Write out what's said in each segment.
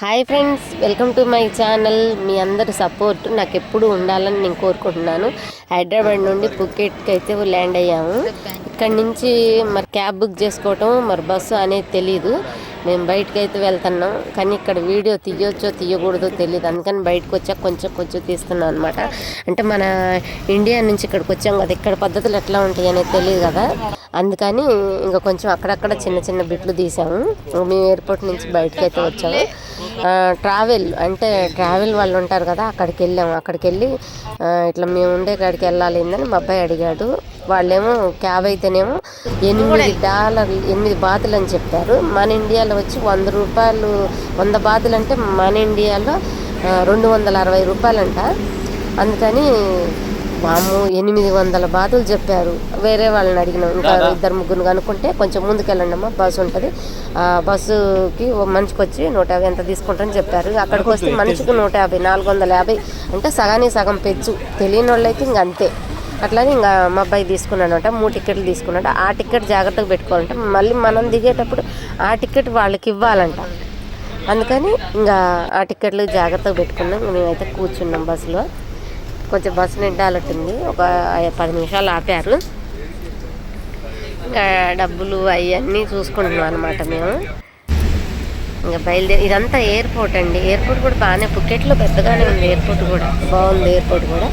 Hi friends welcome to my channel. మీ అందరి support నాకు ఎప్పుడు ఉండాలని నేను కోరుకుంటున్నాను. హైదరాబాద్ నుండి పుకెట్కి అయితే ల్యాండ్ అయ్యాము. ఇక్కడ నుంచి మరి క్యాబ్ బుక్ చేసుకోవటం మరి బస్సు అనేది తెలియదు మేము బయటకు అయితే వెళ్తున్నాం. కానీ ఇక్కడ వీడియో తీయొచ్చో తీయకూడదో తెలియదు అందుకని బయటకు వచ్చాక కొంచెం కొంచెం తీస్తున్నాం అనమాట అంటే మన ఇండియా నుంచి ఇక్కడికి వచ్చాం కదా ఇక్కడ పద్ధతులు ఎట్లా ఉంటాయి అనేది తెలియదు కదా. అందుకని ఇంకా కొంచెం అక్కడక్కడ చిన్న చిన్న బిట్లు తీసాము. మేము ఎయిర్పోర్ట్ నుంచి బయటకు అయితే వచ్చాము. ట్రావెల్ అంటే ట్రావెల్ వాళ్ళు ఉంటారు కదా అక్కడికి వెళ్ళాము. అక్కడికి వెళ్ళి ఇట్లా మేము ఉండే కాడికి వెళ్ళాలి అని మా అబ్బాయి అడిగాడు. వాళ్ళేమో క్యాబ్ అయితేనేమో ఎనిమిది డాలర్లు ఎనిమిది బాతులు అని చెప్పారు. మన ఇండియాలో వచ్చి వంద రూపాయలు వంద బాతులు అంటే మన ఇండియాలో రెండు వందల అరవై రూపాయలంట. అందుకని వాము ఎనిమిది వందల బాతులు చెప్పారు. వేరే వాళ్ళని అడిగినాం. ఇంకా ఇద్దరు ముగ్గురు కనుక్కుంటే కొంచెం ముందుకెళ్ళండి అమ్మా బస్సు ఉంటుంది. ఆ బస్సుకి ఓ మనిషికి వచ్చి నూట యాభై ఎంత తీసుకుంటారని చెప్పారు. అక్కడికి వస్తే మనిషికి నూట యాభై నాలుగు వందల యాభై అంటే సగానికి సగం పెచ్చు. తెలియని వాళ్ళైతే ఇంక అంతే. అట్లానే ఇంకా మా అబ్బాయి తీసుకున్నాడంట మూడు టికెట్లు తీసుకున్నాడు ఆ టికెట్ జాగ్రత్తగా పెట్టుకోవాలంటే. మళ్ళీ మనం దిగేటప్పుడు ఆ టికెట్ వాళ్ళకి ఇవ్వాలంట. అందుకని ఇంకా ఆ టికెట్లు జాగ్రత్తగా పెట్టుకున్నాం. మేమైతే కూర్చున్నాం బస్సులో. కొంచెం బస్సు నిండాలట్టుంది. ఒక పది నిమిషాలు ఆపారు. ఇంకా డబ్బులు అవన్నీ చూసుకుంటున్నాం అనమాట మేము. ఇంకా బయలుదేరి ఇదంతా ఎయిర్పోర్ట్ అండి. ఎయిర్పోర్ట్ కూడా బాగానే పుకెట్లో పెద్దగానే ఉంది ఎయిర్పోర్ట్ కూడా. బాగుంది ఎయిర్పోర్ట్ కూడా.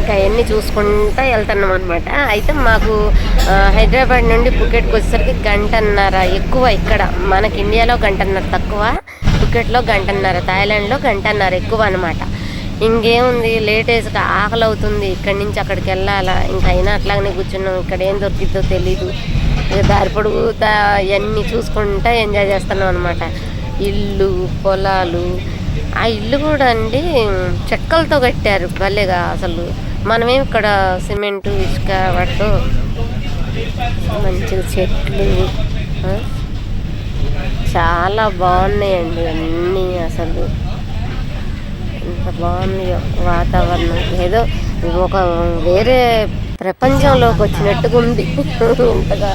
ఇంకా అవన్నీ చూసుకుంటా వెళ్తున్నాం అనమాట అయితే మాకు హైదరాబాద్ నుండి పుకెట్కి వచ్చేసరికి గంటన్నర ఎక్కువ ఇక్కడ. మనకి ఇండియాలో గంటన్నర తక్కువ. పుకెట్లో గంటన్నర థాయిలాండ్లో గంటన్నర ఎక్కువ అనమాట ఇంకేముంది లేటెస్ట్గా ఆకలి అవుతుంది ఇక్కడి నుంచి అక్కడికి వెళ్ళాలా? ఇంకా అయినా అట్లాగనే కూర్చున్నాం. ఇక్కడ ఏం దొరికిద్దో తెలీదు. దారి పొడుగుతా ఇవన్నీ చూసుకుంటా ఎంజాయ్ చేస్తున్నాం అనమాట ఇల్లు పొలాలు. ఆ ఇల్లు కూడా అండి చెక్కలతో కట్టారు. భలేగా అసలు. మనమేమి ఇక్కడ సిమెంటు ఇసుక వాటితో మంచిగా చెట్లు చాలా బాగున్నాయండి అన్నీ అసలు. ఎంత బాగున్నాయో వాతావరణం. ఏదో ఒక వేరే ప్రపంచంలోకి వచ్చినట్టుగా ఉంది. ఇంతగా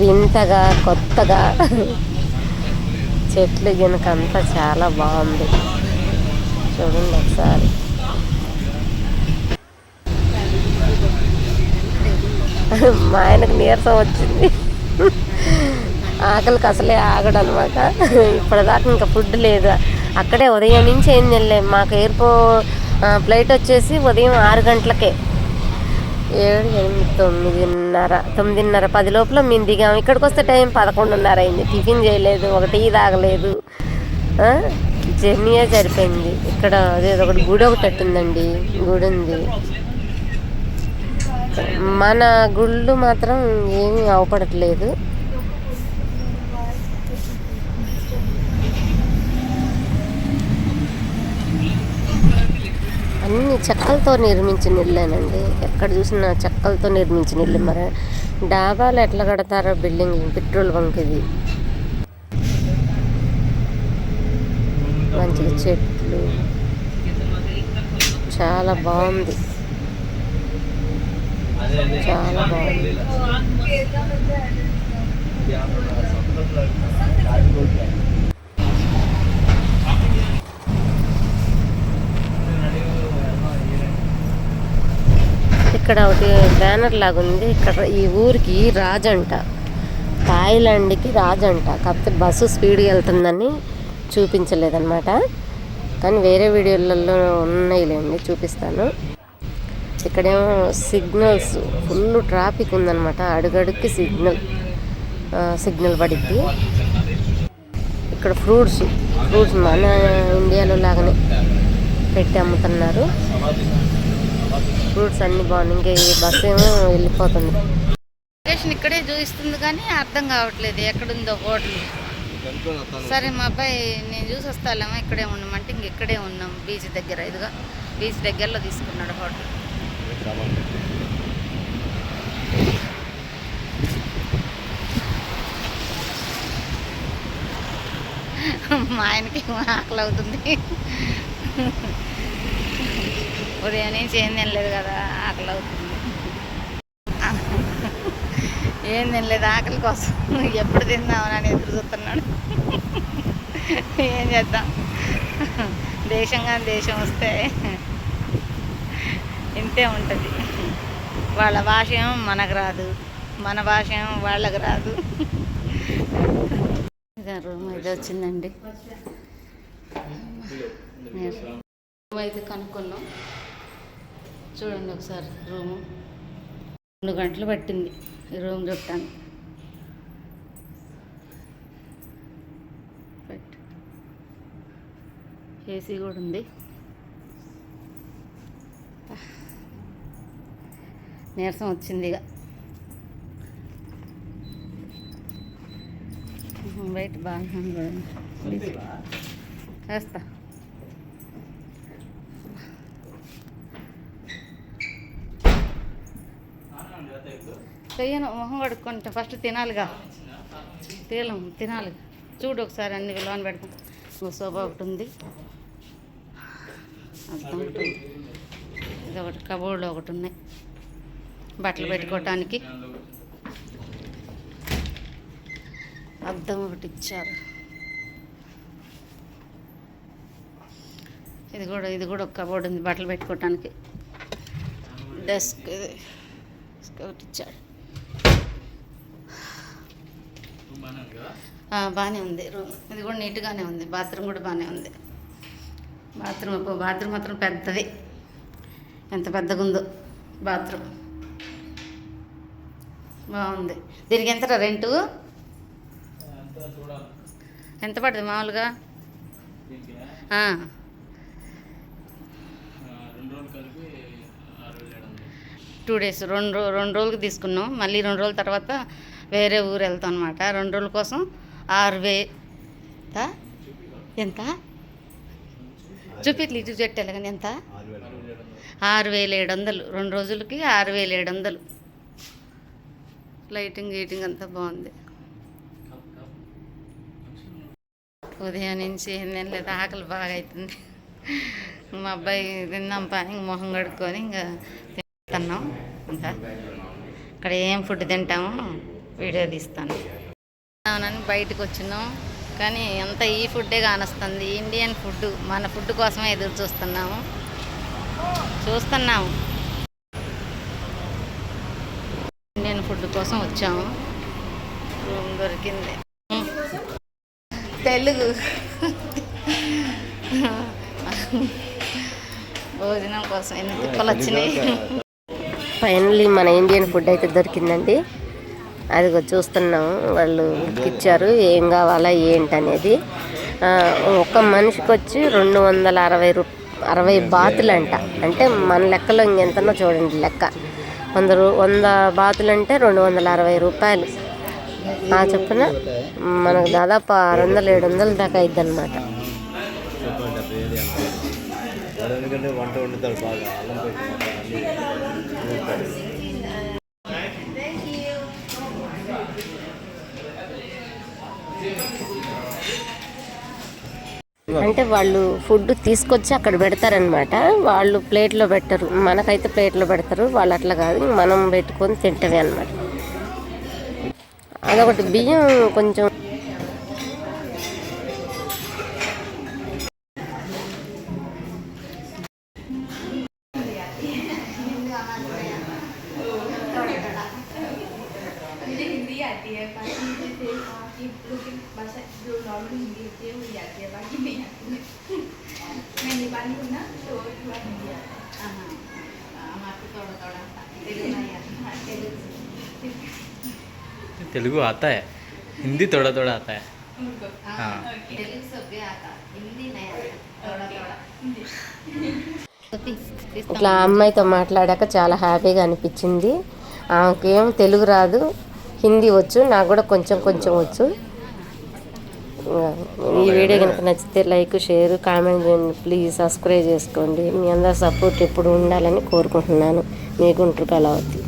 వింతగా కొత్తగా. చెట్లు గినక అంతా చాలా బాగుంది. చూడండి ఒకసారి. మా ఆయనకు నీరసం వచ్చింది. ఆకలికి అసలే ఆగడనమాట. ఇప్పటిదాకా ఇంకా ఫుడ్ లేదు. అక్కడే ఉదయం నుంచి ఏం తినలేము మాకు ఎయిర్పోర్ట్ ఫ్లైట్ వచ్చేసి ఉదయం ఆరు గంటలకే. ఏడు ఎనిమిది తొమ్మిదిన్నర తొమ్మిదిన్నర పది లోపల మేము దిగాము ఇక్కడికి వస్తే టైం పదకొండున్నర అయింది. టిఫిన్ చేయలేదు ఒక టీ తాగలేదు. జర్నీయే సరిపోయింది. ఇక్కడ అదేదో ఒకటి గుడి ఒకటి ఉందండి గుడి ఉంది. మన గుళ్ళు మాత్రం ఏమీ అవపడట్లేదు. అన్ని చెక్కలతో నిర్మించిన ఇళ్ళేనండి ఎక్కడ చూసినా చెక్కలతో నిర్మించిన ఇల్లు మరి. డాబాలు ఎట్లా కడతారో బిల్డింగ్ పెట్రోల్ బంక్ ఇది. మంచిగా చెట్లు. చాలా బాగుంది. చాలా బాగుంది. ఇక్కడ ఒకటి బ్యానర్ లాగా ఉంది ఇక్కడ ఈ ఊరికి రాజంట. థాయిలాండ్కి రాజంట. కాకపోతే బస్సు స్పీడ్గా వెళ్తుందని చూపించలేదన్నమాట. కానీ వేరే వీడియోలలో ఉన్నాయిలేండి చూపిస్తాను. ఇక్కడేమో సిగ్నల్స్ ఫుల్ ట్రాఫిక్ ఉందన్నమాట. అడుగడుక్కి సిగ్నల్ సిగ్నల్ పడిద్ది. ఇక్కడ ఫ్రూట్స్ ఫ్రూట్స్ మన ఇండియాలో లాగానే పెట్టి అమ్ముతున్నారు. ఫ్రూట్స్ అన్ని బాగున్నాయి. ఇంకా ఈ బస్సు ఏమో వెళ్ళిపోతుంది. లొకేషన్ ఇక్కడే చూపిస్తుంది కానీ అర్థం కావట్లేదు ఎక్కడుందో హోటల్. సరే మా అబ్బాయి నేను చూసి వస్తాలేమో ఇక్కడే ఉన్నామంటే ఇంక ఇక్కడే ఉన్నాం. బీచ్ దగ్గర ఇదిగా బీచ్ దగ్గరలో తీసుకున్నాడు హోటల్. మా ఆయనకి ఆకలి అవుతుంది ఉదయం నుంచి ఏం తినలేదు కదా ఆకలి అవుతుంది. ఏం తినలేదు ఆకలి కోసం ఎప్పుడు తిందామని ఎదురు చూస్తున్నాడు. ఏం చేద్దాం? దేశం కానీ దేశం వస్తే ఇంతే ఉంటుంది. వాళ్ళ భాష ఏమో మనకు రాదు మన భాష ఏమో వాళ్ళకి రాదు. రూమ్ అయితే వచ్చిందండి. రూమ్ అయితే కనుక్కున్నాం. చూడండి ఒకసారి రూము. రెండు గంటలు పట్టింది ఈ రూమ్ చుట్టాను ఏసీ కూడా ఉంది. నీరసం వచ్చింది ఇక. బయట బాగా వేస్తా చెయ్యను మొహం కడుక్కుంటా. ఫస్ట్ తినాలిగా. తేలం తినాలి. చూడు ఒకసారి అన్ని విలువని పెడతాం. ఇంకో సోఫా ఒకటి ఉంది. అర్థం ఒకటి ఇది ఒకటి కబోర్డ్లో ఒకటి ఉన్నాయి. బట్టలు పెట్టుకోవటానికి అద్దం ఒకటి ఇచ్చారు. ఇది కూడా ఇది కూడా ఒక కబోర్డ్ ఉంది బట్టలు పెట్టుకోవటానికి డెస్క్ ఇది. ఒకటి ఇచ్చాడు ఆ, బాగానే ఉంది. రూమ్ ఇది కూడా నీట్గానే ఉంది. బాత్రూమ్ కూడా బాగానే ఉంది. బాత్రూమ్ బాత్రూమ్ మాత్రం పెద్దది. ఎంత పెద్దగా ఉందో బాత్రూమ్. బాగుంది. దీనికి ఎంత రెంటు? ఎంత పడుతుంది మామూలుగా? టూ డేస్ రెండు రెండు రోజులకి తీసుకున్నాం. మళ్ళీ రెండు రోజుల తర్వాత వేరే ఊరు వెళ్తాం అనమాట రెండు రోజుల కోసం ఆరు వే ఎంత? చూపిట్లు ఇటు చెట్టాలి కానీ ఎంత? ఆరు వేల ఏడు వందలు. రెండు రోజులకి ఆరు వేల ఏడు వందలు. లైటింగ్ గీటింగ్ అంతా బాగుంది. ఉదయం నుంచి ఏం లేదు ఆకలి బాగా అవుతుంది మా అబ్బాయి తిన్నాం పని ఇంక మొహం కడుక్కొని ఇంకా తింటున్నాం. ఇంకా ఇక్కడ ఏం ఫుడ్ తింటాము? వీడియో తీస్తాను. అవునని బయటకు వచ్చినాం. కానీ అంత ఈ ఫుడ్డే కానొస్తుంది. ఇండియన్ ఫుడ్ మన ఫుడ్ కోసమే ఎదురు చూస్తున్నాము. చూస్తున్నాము. ఇండియన్ ఫుడ్ కోసం వచ్చాము. రూమ్ దొరికింది. తెలుగు. భోజనం కోసం ఎన్ని తిప్పలు వచ్చినాయి ఫైనల్లీ మన ఇండియన్ ఫుడ్ అయితే దొరికిందండి. అది చూస్తున్నాం వాళ్ళు ఇచ్చారు ఏం కావాలా ఏంటి అనేది ఒక మనిషికి వచ్చి రెండు వందల అరవై రూ అరవై బాతులు అంట అంటే మన లెక్కలో ఇంకెంతనో చూడండి లెక్క. వంద రూ వంద బాతులు అంటే రెండు వందల అరవై రూపాయలు. ఆ చొప్పున మనకు దాదాపు ఆరు వందలు ఏడు వందల దాకా అయింది అనమాట ఎందుకంటే వంట వండుతాడు బాగా అల్లం పెట్టి అంటే వాళ్ళు ఫుడ్ తీసుకొచ్చి అక్కడ పెడతారనమాట వాళ్ళు ప్లేట్లో పెట్టరు. మనకైతే ప్లేట్లో పెడతారు. వాళ్ళు అట్లా కాదు. మనం పెట్టుకొని తింటవి అనమాట అదొకటి. బియ్యం కొంచెం తెలుగు सब भी आता हिंदी नहीं आता थोड़ा थोड़ा తీస్తాం. ఇట్లా అమ్మాయితో మాట్లాడాక చాలా హ్యాపీగా అనిపించింది ఆమెకేం తెలుగు రాదు హిందీ వచ్చు నాకు కూడా కొంచెం కొంచెం వచ్చు ఈ వీడియో కనుక నచ్చితే లైక్ షేర్ కామెంట్ చేయండి. ప్లీజ్ సబ్స్క్రైబ్ చేసుకోండి. మీ అందరి సపోర్ట్ ఎప్పుడు ఉండాలని కోరుకుంటున్నాను. మీ గుంటూరు కళావతి.